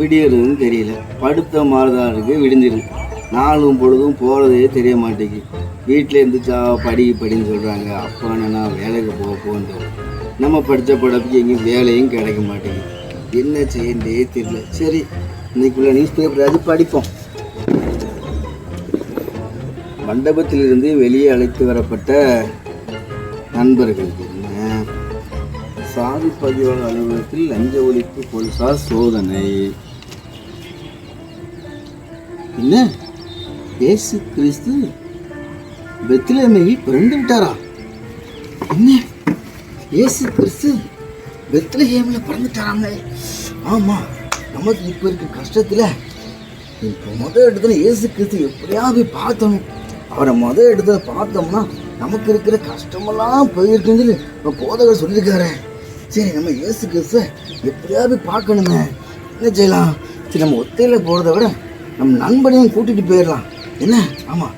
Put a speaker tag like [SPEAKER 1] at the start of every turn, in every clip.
[SPEAKER 1] விடியறதுன்னு தெரியல. படுத்த மாதிரி தான் விடிஞ்சிருது நாளும் பொழுதும் போகிறதே தெரிய மாட்டேங்குது வீட்டில் இருந்துச்சா படி படின்னு சொல்கிறாங்க அப்பா என்னன்னா வேலைக்கு போக போகுது நம்ம படித்த படப்புக்கு எங்கேயும் வேலையும் கிடைக்க மாட்டேங்குது. என்ன செய்யண்டே தெரியல. சரி இன்னைக்குள்ள நியூஸ் பேப்பர் அது படிப்போம். மண்டபத்திலிருந்து வெளியே அழைத்து வரப்பட்ட நண்பர்களுக்கு என்ன? சாதி பதிவாளர் அலுவலகத்தில் லஞ்ச ஒழிப்பு போலீசார் சோதனை. என்ன இயேசு கிறிஸ்து பெத்லஹேமில் பிறந்து விட்டாரா என்ன இயேசு கிறிஸ்து பெத்லஹேமில் பிறந்துட்டாராங்க ஆமாம் நமக்கு இப்போ இருக்க கஷ்டத்தில் இப்போ முதல் இடத்துல இயேசு கிறிஸ்து எப்படியாவது பார்த்தோம் அவரை முதல் இடத்துல பார்த்தோம்னா நமக்கு இருக்கிற கஷ்டமெல்லாம் போயிருக்குன்னு சொல்லி இப்போ போதகர் சொல்லியிருக்காரு. சரி நம்ம இயேசு கிறிஸ்துவ எப்படியாவது பார்க்கணுமே. என்ன செய்யலாம்? சரி நம்ம ஒத்தையில் போகிறத விட நம்ம நண்பனையும் கூட்டிகிட்டு போயிடலாம். என்ன? ஆமாம்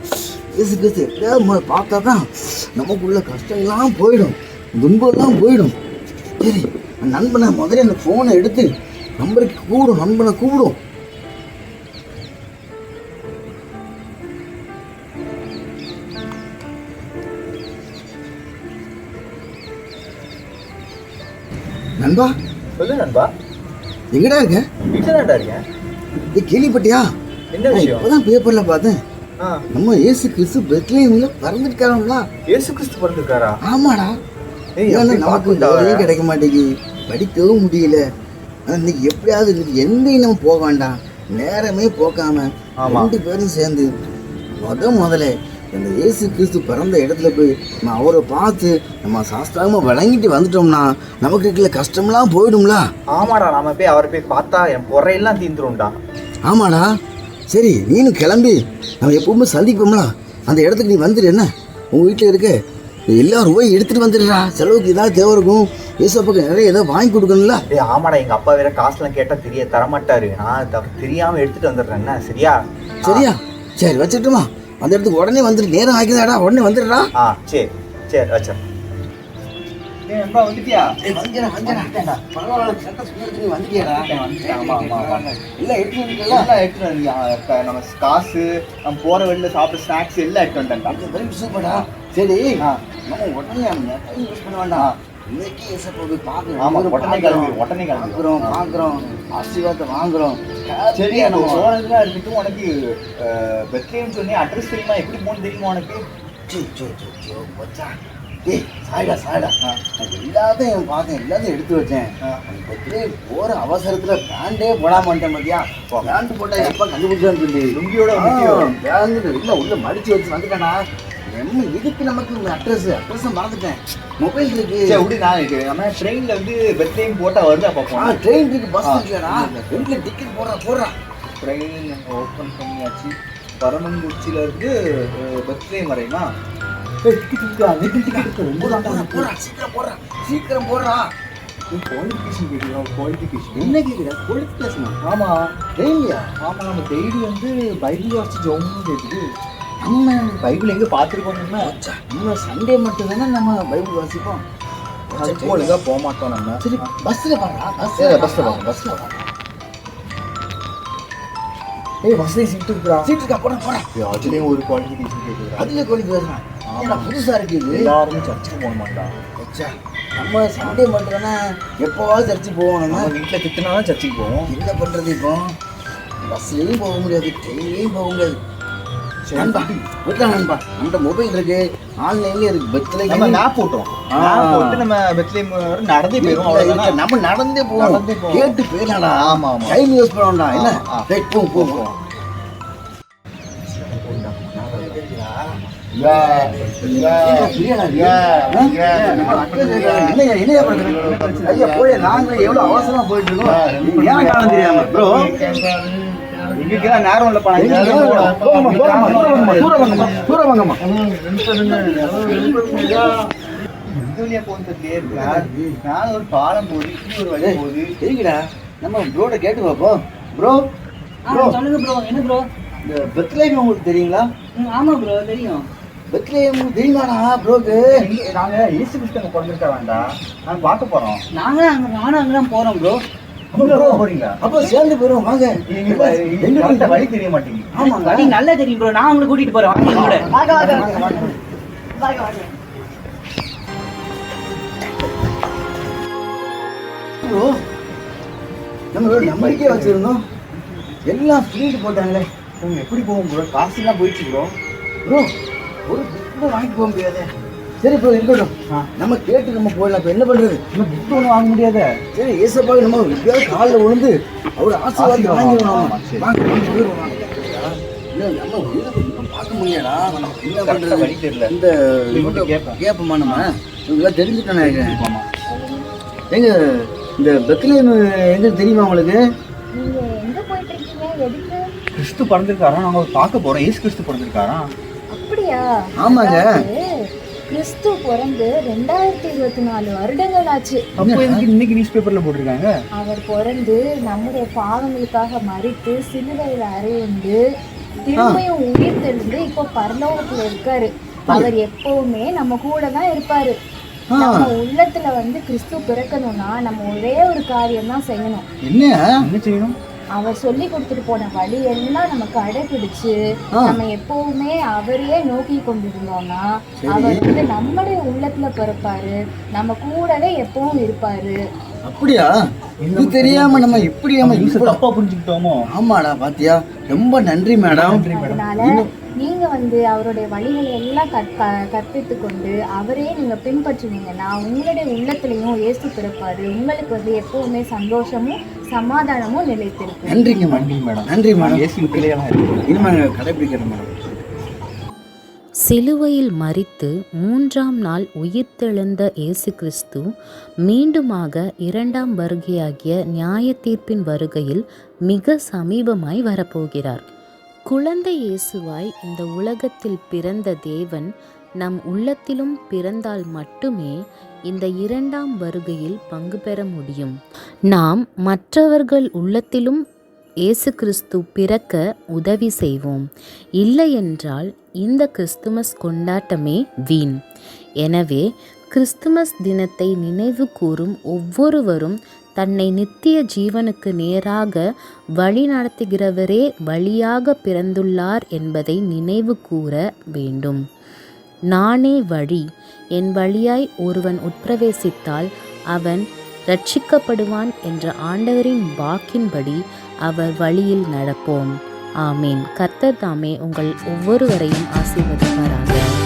[SPEAKER 1] இயேசு கிறிஸ்து எப்படியாவது பார்த்தா தான் நமக்குள்ள கஷ்டம்லாம் போயிடும். துன்பம்லாம் போயிடும். சரி நண்பனை முதல்ல அந்த ஃபோனை எடுத்து நம்பருக்கு கூப்பிடும் நண்பனை கூப்பிடும் நண்பா?
[SPEAKER 2] சொல்லு நண்பா.
[SPEAKER 1] எங்கடா இருக்க?
[SPEAKER 2] வீட்டில் இருக்கேன்.
[SPEAKER 1] கேள்விப்பட்டியா?
[SPEAKER 2] என்ன விஷயம்?
[SPEAKER 1] இப்பதான் பேப்பர்ல பார்த்தேன். நம்ம இயேசு கிறிஸ்து பெத்லேயம்ல பறந்துருக்காங்களா
[SPEAKER 2] இயேசு கிறிஸ்து பிறந்திருக்காரா?
[SPEAKER 1] ஆமாடா. நமக்கு. வேலையே கிடைக்க மாட்டேங்குது. படிக்கவும் முடியல. இன்னைக்கு எப்படியாவது இன்னைக்கு எங்கேயும் நம்ம போக வேண்டாம். நேரமே போக்காம. ரெண்டு பேரும் சேர்ந்து முத முதல்ல இந்த இயேசு கிறிஸ்து பிறந்த இடத்துல போய் நம்ம அவரை பார்த்து நம்ம சாஸ்திரமா வழங்கிட்டு வந்துட்டோம்னா நமக்கு இருக்கிற கஷ்டம்லாம் போயிடும்ல.
[SPEAKER 2] ஆமாடா நாம போய் அவரை போய் பார்த்தா என் பொறையெல்லாம் தீந்துரும்டா.
[SPEAKER 1] ஆமாடா. சரி நீனும் கிளம்பி நம்ம எப்பவுமே சந்திப்போம்ல. அந்த இடத்துக்கு நீ வந்துடு என்ன? உங்கள் வீட்டில் இருக்க எல்லா ரூபாயும் எடுத்துகிட்டு வந்துடுறா. செலவுக்கு ஏதாவது தேவை இருக்கும். ஏசப்பாக்கு நிறைய ஏதாவது வாங்கி கொடுக்கணும்ல.
[SPEAKER 2] ஏய் ஆமாடா எங்க அப்பா வேற காசுலாம் கேட்டா தெரிய தரமாட்டாரு. நான் த- தெரியாம எடுத்துட்டு வந்துடுறேன் என்ன? சரியா?
[SPEAKER 1] சரியா? சரி வச்சுட்டுமா. அந்த இடத்துக்கு உடனே வந்துடு நேரம் ஆகிதாடா. உடனே வந்துடுறா.
[SPEAKER 2] ஆ சரி. சரி வச்சா ஏய் நண்பா வந்துட்டியா
[SPEAKER 1] ஏய், வந்துடா, வந்துடா. பரவாயில்ல, சட்டை சுத்தத்துக்கு நீ வந்துட்டியாடா?
[SPEAKER 2] ஆமா, ஆமா, ஆமா.
[SPEAKER 1] எல்லாம்
[SPEAKER 2] ஆ, க- நம்ம காசு நம்ம போற வெளில சாப்பிட்ற ஸ்நாக்ஸ் எல்லாம் எடுத்து
[SPEAKER 1] அது very சூப்பர்டா. சரி. நம்ம உடனே time waste பண்ண வேண்டாம். இன்னைக்கு ஏசப்பா போய் பார்க்கணும்.
[SPEAKER 2] உடனே. கிளம்பி, உடனே கிளம்பி.
[SPEAKER 1] பார்க்கறோம். ஆசீர்வாதத்தை வாங்குறோம்
[SPEAKER 2] சரி நம்ம போனதுல இருக்கட்டும் உனக்கு பெத்லேன்னு சொன்னி அட்ரஸ் தெரியுமா எப்படி போகணும் தெரியுமா உனக்கு
[SPEAKER 1] சோ, சோ, சோ, சோ, மச்சான். ஏய், சாய்டா, சாய்டா. நான் எல்லாத்தையும் பார்த்தேன், எல்லாத்தையும் எடுத்து வச்சேன். பத்திலே போற அவசரத்துல பேண்டே போடாம வந்துட்டேன் பாத்தியா? பேண்ட் போட்டா எப்ப கண்டுபிடிச்சான்னு சொல்லி.
[SPEAKER 2] லுங்கியோட.
[SPEAKER 1] பேண்ட் இல்ல, உள்ள மடிச்சு வச்சு வந்துட்டேனா? நம்ம இதுக்கு நமக்கு அட்ரஸ் அட்ரஸ் மறந்துட்டேன் மொபைல் இருக்கு
[SPEAKER 2] சரி விடு நான் இருக்கு நம்ம ட்ரெயின்ல வந்து பெத்லேம் போட்டா வருதா பார்ப்போம்
[SPEAKER 1] ட்ரெயின் இருக்கு பஸ். இருக்குடா ரெண்டுல டிக்கெட் போடுறா போடுறா
[SPEAKER 2] ட்ரெயின் ஓப்பன் பண்ணியாச்சு பரமங்குச்சியில இருந்து பெத்லேம் வரையுமா
[SPEAKER 1] சீக்கிரம் போடுறா சீக்கிரம் போடுறா
[SPEAKER 2] குவாலிஃபிகேஷன் கேட்குறோம் குவாலிஃபிகேஷன்
[SPEAKER 1] என்ன கேக்குற குவாலிஃபிகேஷன்
[SPEAKER 2] ஆமா
[SPEAKER 1] ட்ரெயின்லையா
[SPEAKER 2] ஆமா நம்ம டெய்லி வந்து பைபிள் வாசிச்சு ஜோம்னு கேக்குது
[SPEAKER 1] நம்ம
[SPEAKER 2] பைபிள் எங்க பார்த்துருக்கோம்னா
[SPEAKER 1] நம்ம சண்டே மட்டும் தானே நம்ம பைபிள் வாசிப்போம்
[SPEAKER 2] அதுக்கு ஒழுங்கா போக மாட்டோம் நம்ம
[SPEAKER 1] சரி பஸ்ல பாடுறா பஸ்
[SPEAKER 2] சரி, பஸ்ல போறோம், பஸ்ல ஏய் பஸ்ல சீட்
[SPEAKER 1] இருக்கா? போட போட.
[SPEAKER 2] அதுலயும் ஒரு குவாலிஃபிகேஷன் கேக்குதுடா.
[SPEAKER 1] அதுல குவாலிஃபிகேஷன் ஏன்னா புதுசா இருக்கு இது.
[SPEAKER 2] எல்லாருமே சர்ச்சுக்கு போக மாட்டா.
[SPEAKER 1] அச்சா, நம்ம சண்டே மட்டும் தானே எப்போவாவது சர்ச்சு போவோம் நம்ம
[SPEAKER 2] வீட்டுல திட்டுனாலும் சர்ச்சுக்கு போவோம்.
[SPEAKER 1] என்ன பண்றது இப்போ? பஸ்லயும் போக முடியாது ட்ரெயின்லயும் போக முடியாது. நண்பா விட்டா நண்பா நம்ம மொபைல் இருக்கு. ஆன்லைன்லயே இருக்கு பஸ்ல
[SPEAKER 2] நம்ம மேப் போட்டோம். போட்டு நம்ம வரை நடந்தே போயிரும் அவ்வளவுதானே?
[SPEAKER 1] நம்ம நடந்தே போவோம்
[SPEAKER 2] நடந்தே போவோம்.
[SPEAKER 1] கேட்டு போயிடலாம்டா
[SPEAKER 2] ஆமா, ஆமா.
[SPEAKER 1] டைம் யூஸ் பண்ண வேண்டாம். என்ன?
[SPEAKER 2] ஆ, ஆ.
[SPEAKER 1] ரைட் போ போ போ ஐயா போய் நாங்க எவ்வளவு அவசரமா போயிட்டு இருக்கோம். ஏன் காலம் தெரியாம? ப்ரோ
[SPEAKER 2] எங்களுக்கெல்லாம் நேரம் இல்ல
[SPEAKER 1] சூரமங்கம்மா
[SPEAKER 2] இந்தியா போகிறதுலயே இருக்கு மேல ஒரு பாலம் போகுது இப்படி ஒரு வழி போகுது
[SPEAKER 1] நம்ம ப்ரோட கேட்டு பார்ப்போம். Bro bro.
[SPEAKER 3] சொல்லுங்க ப்ரோ. என்ன ப்ரோ?
[SPEAKER 1] இந்த பெத்லேயம் உங்களுக்கு தெரியுங்களா?
[SPEAKER 3] ஆமா ப்ரோ. தெரியும்.
[SPEAKER 1] பெத்லேயம் தெரியுமாடா ப்ரோக்கு
[SPEAKER 2] இங்க நாங்க இயேசு கிறிஸ்து அங்க பிறந்திருக்க வேண்டாம். நாங்க பார்க்க போறோம்.
[SPEAKER 3] நாங்க அங்க நானும் அங்கதான் போறோம் ப்ரோ
[SPEAKER 2] உள்ள போக போறீங்களா?
[SPEAKER 1] அப்ப சேர்ந்து போயிரும் வாங்க.
[SPEAKER 2] எங்க எங்க correct ஆ வழி தெரிய மாட்டேங்குது.
[SPEAKER 1] ஆமாங்க.
[SPEAKER 3] வழி நல்லா தெரியும் ப்ரோ நான் உங்களை கூட்டிட்டு போறேன். வாங்க
[SPEAKER 1] வாங்க, வாங்க, நம்பிக்கையை வச்சிருந்தோம். எல்லாம் ஸ்பீடு போட்டாங்களே.
[SPEAKER 2] எப்படி போகும் ப்ரோ காசு எல்லாம் போயிடுச்சு ப்ரோ
[SPEAKER 1] ப்ரோ ஒரு புக் கூட வாங்கிட்டு போக முடியாது. சரி ப்ரோ இருக்கட்டும். நம்ம கேட்டு நம்ம போயிடலாம். இப்போ என்ன பண்றது?
[SPEAKER 2] இன்னும் புக் ஒன்றும் வாங்க முடியாத.
[SPEAKER 1] சரி ஏசப்பாக்கு நம்ம எப்படியாவது காலில் விழுந்து அவர் ஆசீர்வாதம். வாங்கிடுவோம். வாங்க வாங்க, போயிடுவோம் வாங்க. இல்ல, நம்ம பார்க்க என்ன
[SPEAKER 2] வழி தெரியல.
[SPEAKER 1] இந்த
[SPEAKER 2] கேட்போம்.
[SPEAKER 1] கேட்போமா நம்ம? இவங்களாம் தெரிஞ்சுட்டேன் நினைக்கிறேன் எங்க இந்த பெத்லேயம் எங்க தெரியுமா உங்களுக்கு?
[SPEAKER 4] நீங்க எங்க போயிட்டு இருக்கீங்க? எதுக்கு?
[SPEAKER 2] கிறிஸ்து பிறந்திருக்காரா? நாங்க பார்க்க போறோம். ஏசு கிறிஸ்து பிறந்திருக்காரா?
[SPEAKER 4] அப்படியா
[SPEAKER 1] ஆமாங்க.
[SPEAKER 4] கிறிஸ்து பிறந்து ரெண்டாயிரத்தி இருபத்தி நாலு வருடங்கள் ஆச்சு
[SPEAKER 2] அப்போ எதுக்கு இன்னைக்கு நியூஸ் பேப்பர்ல போட்டிருக்காங்க.
[SPEAKER 4] அவர் பிறந்து நம்முடைய பாவங்களுக்காக மறித்து சிலுவையில் அறையுண்டு திரும்பியும் உயிர் தெளிந்து இப்போ பரலோகத்துல இருக்காரு. அவர் எப்பவுமே நம்ம கூட தான் இருப்பாரு. நம்ம உள்ளத்துல வந்து கிறிஸ்து பிறக்கணும்னா நம்ம ஒரே ஒரு காரியம் தான் செய்யணும்.
[SPEAKER 1] என்ன
[SPEAKER 2] என்ன செய்யணும்?
[SPEAKER 4] அவர் சொல்லி கொடுத்துட்டு போன வழி எல்லாம் நம்ம கடைபிடிச்சு
[SPEAKER 1] ஆ.
[SPEAKER 4] நம்ம எப்பவுமே அவரையே நோக்கி கொண்டிருந்தோம்னா. அவர் வந்து நம்முடைய உள்ளத்துல பிறப்பாரு நம்ம கூடவே எப்பவும் இருப்பாரு.
[SPEAKER 1] அப்படியா? இது தெரியாம நம்ம இப்படி நம்ம
[SPEAKER 2] தப்பா புரிஞ்சுக்கிட்டோமோ?
[SPEAKER 1] ஆமாடா பாத்தியா? ரொம்ப நன்றி மேடம்.
[SPEAKER 4] அதனால நீங்க வந்து அவருடைய வழிகளை எல்லாம் கற்க கற்பித்து கொண்டு அவரையே நீங்க பின்பற்றுனீங்கன்னா உங்களுடைய உள்ளத்திலையும் இயேசு பிறப்பாரு. உங்களுக்கு வந்து எப்பவுமே சந்தோஷமும் சமாதானமும் நிலைத்திருக்கும்
[SPEAKER 1] நன்றிங்க மேடம்
[SPEAKER 2] நன்றி மேடம்.
[SPEAKER 1] நன்றி மேடம்.
[SPEAKER 2] ஏசி பிள்ளையெல்லாம் இருக்கு.
[SPEAKER 1] இனிமே கடைபிடிக்கிறேன் மேடம்.
[SPEAKER 5] சிலுவையில் மரித்து மூன்றாம் நாள் உயிர்த்தெழுந்த இயேசு கிறிஸ்து மீண்டுமாக இரண்டாம் வருகையாகிய நியாய தீர்ப்பின் வருகையில் மிக சமீபமாய் வரப்போகிறார். குழந்தை இயேசுவாய் இந்த உலகத்தில் பிறந்த தேவன் நம் உள்ளத்திலும் பிறந்தால் மட்டுமே இந்த இரண்டாம் வருகையில் பங்கு பெற முடியும். நாம் மற்றவர்கள் உள்ளத்திலும் இயேசு கிறிஸ்து பிறக்க உதவி செய்வோம். இல்லையென்றால் இந்த கிறிஸ்துமஸ் கொண்டாட்டமே வீண். எனவே கிறிஸ்துமஸ் தினத்தை நினைவு கூறும் ஒவ்வொருவரும் தன்னை நித்திய ஜீவனுக்கு நேராக வழி நடத்துகிறவரே வழியாக பிறந்துள்ளார் என்பதை நினைவு கூற வேண்டும். நானே வழி. என் வழியாய் ஒருவன் உட்பிரவேசித்தால் அவன் ரட்சிக்கப்படுவான் என்ற ஆண்டவரின் வாக்கின்படி அவர் வழியில் நடப்போம். ஆமீன். கர்த்தர் தாமே உங்கள் ஒவ்வொருவரையும் ஆசீர்வதிப்பாராக.